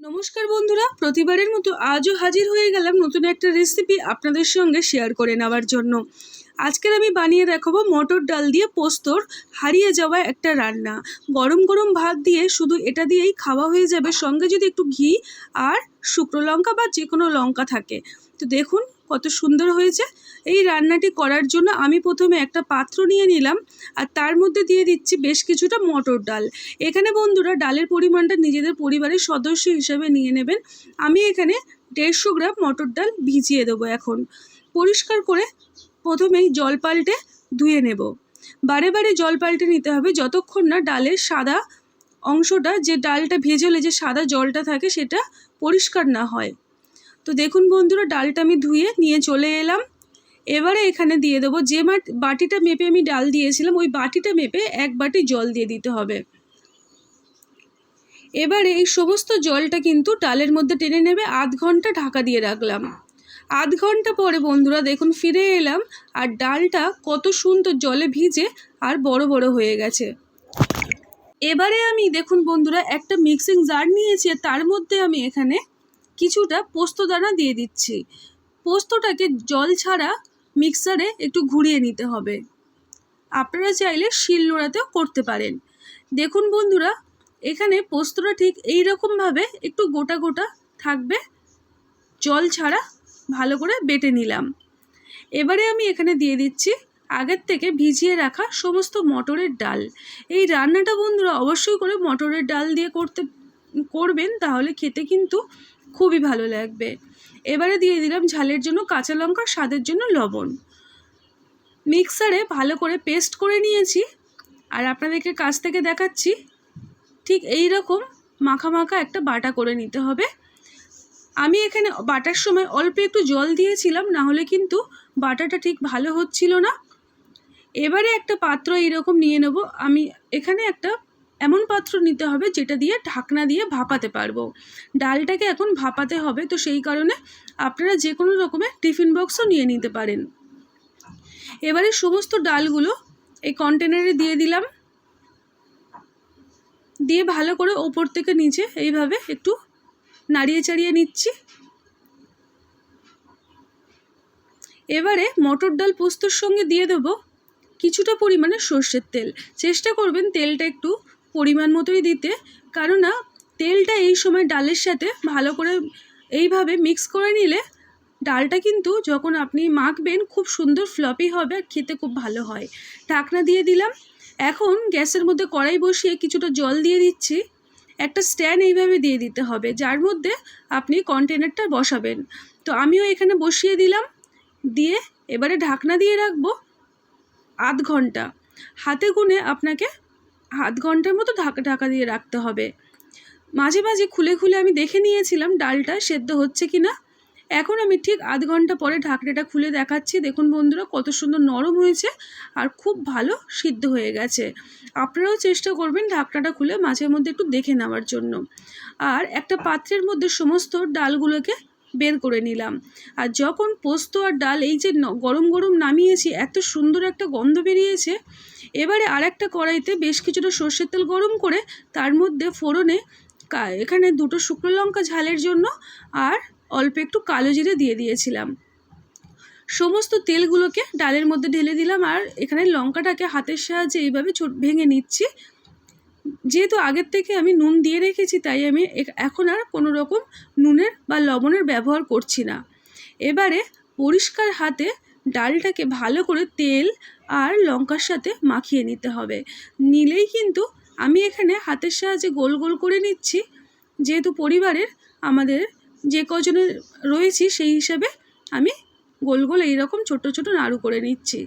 নমস্কার বন্ধুরা, প্রতিবারের মতো আজও হাজির হয়ে গেলাম নতুন একটা রেসিপি আপনাদের সঙ্গে শেয়ার করে নেওয়ার জন্য। আজকের আমি বানিয়ে দেখাবো মটর ডাল দিয়ে পোস্তর হারিয়ে যাওয়া একটা রান্না। গরম গরম ভাত দিয়ে শুধু এটা দিয়েই খাওয়া হয়ে যাবে। সঙ্গে যদি একটু ঘি আর শুকনো লঙ্কা বা যে কোনো লঙ্কা থাকে। তো দেখুন কত সুন্দর হয়েছে। এই রান্নাটি করার জন্য আমি প্রথমে একটা পাত্র নিয়ে নিলাম আর তার মধ্যে দিয়ে দিচ্ছি বেশ কিছুটা মটর ডাল। এখানে বন্ধুরা ডালের পরিমাণটা নিজেদের পরিবারের সদস্য হিসেবে নিয়ে নেবেন। আমি এখানে দেড়শো গ্রাম মটর ডাল ভিজিয়ে দেবো এখন। পরিষ্কার করে প্রথমেই জল পাল্টে ধুয়ে নেব। বারে বারে জল পাল্টে নিতে হবে যতক্ষণ না ডালের সাদা অংশটা, যে ডালটা ভেজলে যে সাদা জলটা থাকে সেটা পরিষ্কার না হয়। তো দেখুন বন্ধুরা, ডালটা আমি ধুয়ে নিয়ে চলে এলাম। এবারে এখানে দিয়ে দেবো যে বাটিটা মেপে আমি ডাল দিয়েছিলাম, ওই বাটিটা মেপে এক বাটি জল দিয়ে দিতে হবে। এবারে এই সমস্ত জলটা কিন্তু ডালের মধ্যে টেনে নেবে, আধ ঘণ্টা ঢাকা দিয়ে রাখলাম। আধ ঘণ্টা পরে বন্ধুরা দেখুন ফিরে এলাম আর ডালটা কত সুন্দর জলে ভিজে আর বড় বড় হয়ে গেছে। এবারে আমি দেখুন বন্ধুরা একটা মিক্সিং জার নিয়েছি তার মধ্যে আমি এখানে কিছুটা পোস্তদানা দিয়ে দিচ্ছি। পোস্তটাকে জল ছাড়া মিক্সারে একটু ঘুরিয়ে নিতে হবে। আপনারা চাইলে শিল নোড়াতেও করতে পারেন। দেখুন বন্ধুরা, এখানে পোস্তটা ঠিক এই রকমভাবে একটু গোটা গোটা থাকবে। জল ছাড়া ভালো করে বেটে নিলাম। এবারে আমি এখানে দিয়ে দিচ্ছি আগের থেকে ভিজিয়ে রাখা সমস্ত মটরের ডাল। এই রান্নাটা বন্ধুরা অবশ্যই করে মটরের ডাল দিয়ে করতে, করবেন, তাহলে খেতে কিন্তু খুবই ভালো লাগবে। এবারে দিয়ে দিলাম ঝালের জন্য কাঁচা লঙ্কা, স্বাদের জন্য লবণ। মিক্সারে ভালো করে পেস্ট করে নিয়েছি। আর আপনাদেরকে কাছ থেকে দেখাচ্ছি, ঠিক এই রকম মাখা মাখা একটা বাটা করে নিতে হবে। আমি এখানে বাটার সময় অল্প একটু জল দিয়েছিলাম, না হলে কিন্তু বাটাটা ঠিক ভালো হচ্ছিল না। এবারে একটা পাত্র এইরকম নিয়ে নেব। আমি এখানে একটা এমন পাত্র নিতে হবে যেটা দিয়ে ঢাকনা দিয়ে ভাপাতে পারব। ডালটাকে এখন ভাপাতে হবে, তো সেই কারণে আপনারা যে কোনো রকমের টিফিন বক্সও নিয়ে নিতে পারেন। এবারে সমস্ত ডালগুলো এই কন্টেনারে দিয়ে দিলাম। দিয়ে ভালো করে ওপর থেকে নিচে এইভাবে একটু নাড়িয়ে চাড়িয়ে নিচ্ছি। এবারে মটর ডাল পোস্তর সঙ্গে দিয়ে দেবো কিছুটা পরিমাণে সর্ষের তেল। চেষ্টা করবেন তেলটা একটু পরিমাণ মতোই দিতে। কেননা তেলটা এই সময় ডালের সাথে ভালো করে এইভাবে মিক্স করে নিলে ডালটা কিন্তু যখন আপনি মাখবেন খুব সুন্দর ফ্লপি হবে আর খেতে খুব ভালো হয়। ঢাকনা দিয়ে দিলাম। এখন গ্যাসের মধ্যে কড়াই বসিয়ে কিছুটা জল দিয়ে দিচ্ছি। একটা স্ট্যান্ড এইভাবে দিয়ে দিতে হবে, যার মধ্যে আপনি কন্টেনারটা বসাবেন। তো আমিও এখানে বসিয়ে দিলাম, দিয়ে এবারে ঢাকনা দিয়ে রাখব আধ ঘণ্টা। হাতে গুনে আপনাকে আধ ঘণ্টার মতো ঢাকা ঢাকা দিয়ে রাখতে হবে। মাঝে মাঝে খুলে খুলে আমি দেখে নিয়েছিলাম ডালটা সেদ্ধ হচ্ছে কি না এখন আমি ঠিক আধ ঘণ্টা পরে ঢাকনাটা খুলে দেখাচ্ছি। দেখুন বন্ধুরা, কত সুন্দর নরম হয়েছে আর খুব ভালো সিদ্ধ হয়ে গেছে। আপনারাও চেষ্টা করবেন ঢাকনাটা খুলে মাঝে মধ্যে একটু দেখে নেওয়ার জন্য। আর একটা পাত্রের মধ্যে সমস্ত ডালগুলোকে বের করে নিলাম। আর যখন পোস্ত আর ডাল, এই যে গরম গরম নামিয়েছি, এত সুন্দর একটা গন্ধ বেরিয়েছে। এবারে আর একটা কড়াইতে বেশ কিছুটা সর্ষের তেল গরম করে তার মধ্যে ফোড়নে এখানে দুটো শুকনো লঙ্কা ঝালের জন্য আর অল্প একটু কালো জিরে দিয়ে দিয়েছিলাম। সমস্ত তেলগুলোকে ডালের মধ্যে ঢেলে দিলাম আর এখানে লঙ্কাটাকে হাতের সাহায্যে এইভাবে ছোট ভেঙে নিচ্ছি। যেহেতু আগের থেকে আমি নুন দিয়ে রেখেছি, তাই আমি এখন আর কোনো রকম নুনের বা লবণের ব্যবহার করছি না। এবারে পরিষ্কার হাতে ডালটাকে ভালো করে তেল আর লঙ্কার সাথে মাখিয়ে নিতে হবে। নিলেই কিন্তু আমি এখানে হাতের সাহায্যে গোল গোল করে নিচ্ছি। যেহেতু পরিবারের, আমাদের যে কজনের রয়েছি সেই হিসাবে আমি গোল গোল এইরকম ছোট ছোট নাড়ু করে নিচ্ছি।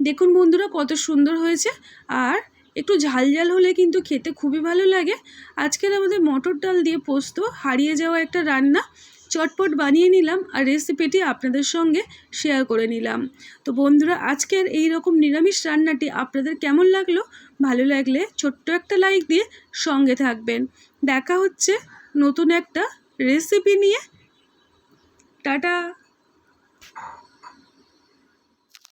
দেখুন বন্ধুরা কত সুন্দর হয়েছে। আর একটু ঝাল ঝাল হলে কিন্তু খেতে খুবই ভালো লাগে। আজকের আমাদের মটর ডাল দিয়ে পোস্ত, হারিয়ে যাওয়া একটা রান্না। চটপট বানিয়ে নিলাম আর রেসিপিটি আপনাদের সঙ্গে শেয়ার করে নিলাম। তো বন্ধুরা, আজকের এই রকম নিরামিষ রান্নাটি আপনাদের কেমন লাগল? ভালো লাগলে ছোট্ট একটা লাইক দিয়ে সঙ্গে থাকবেন। দেখা হচ্ছে নতুন একটা রেসিপি নিয়ে টাটা